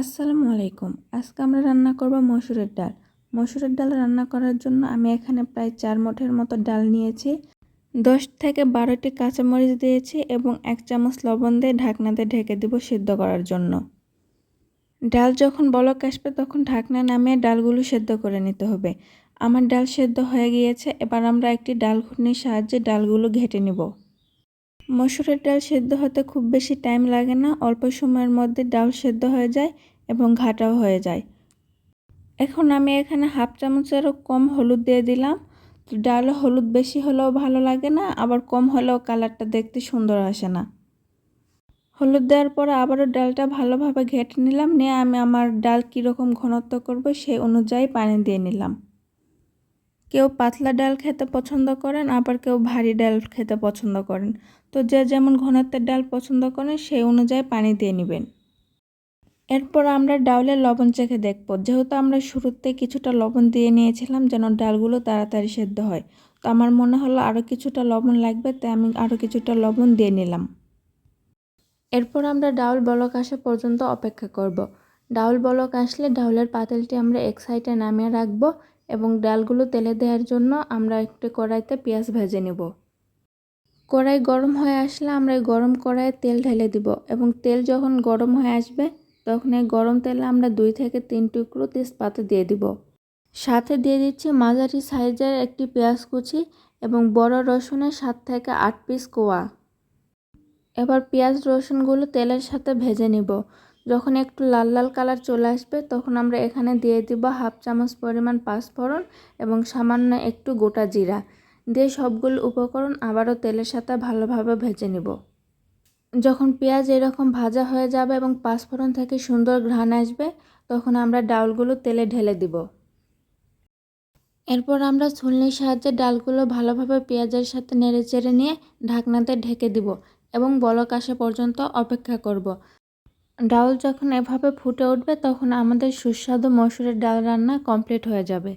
আসসালামু আলাইকুম। আজকে আমরা রান্না করব মসুরের ডাল। মসুরের ডাল রান্না করার জন্য আমি এখানে প্রায় চার মুঠের মতো ডাল নিয়েছি। দশ থেকে বারোটি কাঁচামরিচ দিয়েছি এবং এক চামচ লবণ দিয়ে ঢাকনাতে ঢেকে দিব সিদ্ধ করার জন্য। ডাল যখন বলক আসবে তখন ঢাকনা নামিয়ে ডালগুলো সেদ্ধ করে নিতে হবে। আমার ডাল সেদ্ধ হয়ে গিয়েছে, এবার আমরা একটি ডাল ঘুটনির সাহায্যে ডালগুলো ঘেটে নিব। মসুরের ডাল সেদ্ধ হতে খুব বেশি টাইম লাগে না, অল্প সময়ের মধ্যে ডাল সেদ্ধ হয়ে যায়। এবং ঘাটাও হয়ে যায়। এখন আমি এখানে হাফ চামচেরও কম হলুদ দিয়ে দিলাম। তো ডালে হলুদ বেশি হলেও ভালো লাগে না, আবার কম হলেও কালারটা দেখতে সুন্দর আসে না। হলুদ দেওয়ার পরে আবারও ডালটা ভালোভাবে ঘেটে নিলাম, নিয়ে আমি আমার ডাল কীরকম ঘনত্ব করব সেই অনুযায়ী পানি দিয়ে নিলাম। কেউ পাতলা ডাল খেতে পছন্দ করেন, আবার কেউ ভারী ডাল খেতে পছন্দ করেন। তো যে যেমন ঘনত্বের ডাল পছন্দ করেন সেই অনুযায়ী পানি দিয়ে নেবেন। এরপর আমরা ডাউলের লবণ চেখে দেখব। যেহেতু আমরা শুরুতে কিছুটা লবণ দিয়ে নিয়েছিলাম যেন ডালগুলো তাড়াতাড়ি সেদ্ধ হয়। তো আমার মনে হলো আরও কিছুটা লবণ লাগবে, তাই আমি আরও কিছুটা লবণ দিয়ে নিলাম। এরপর আমরা ডাউল বলক আসা পর্যন্ত অপেক্ষা করব। ডাউল বলক আসলে ডাউলের পাতিলটি আমরা এক সাইডে নামিয়ে রাখব এবং ডালগুলো তেলে দেওয়ার জন্য আমরা একটু কড়াইতে পেঁয়াজ ভেজে নেব। কড়াই গরম হয়ে আসলে আমরা গরম কড়াইয়ে তেল ঢেলে দিব এবং তেল যখন গরম হয়ে আসবে তখন এই গরম তেলে আমরা দুই থেকে তিন টুকরো তেজপাতা দিয়ে দিব। সাথে দিয়ে দিচ্ছি মাঝারি সাইজের একটি পেঁয়াজ কুচি এবং বড় রসুনের সাত থেকে আট পিস কোয়া। এবার পেঁয়াজ রসুনগুলো তেলের সাথে ভেজে নিব। যখন একটু লাল লাল কালার চলে আসবে, তখন আমরা এখানে দিয়ে দিব হাফ চামচ পরিমাণ পাঁচফোড়ন এবং সামান্য একটু গোটা জিরা। দিয়ে সবগুলো উপকরণ আবারও তেলের সাথে ভালোভাবে ভেজে নিব। যখন পেঁয়াজ এরকম ভাজা হয়ে যাবে এবং পাঁচফোড়ন থেকে সুন্দর ঘ্রাণ আসবে, তখন আমরা ডালগুলো তেলে ঢেলে দিব এরপর আমরা ছুলনির সাহায্যে ডালগুলো ভালোভাবে পেঁয়াজের সাথে নেড়ে চেড়ে নিয়ে ঢাকনাতে ঢেকে দিব এবং বলক আসা পর্যন্ত অপেক্ষা করব। ডাল যখন এভাবে ফুটে উঠবে, তখন আমাদের সুস্বাদু মসুরের ডাল রান্না কমপ্লিট হয়ে যাবে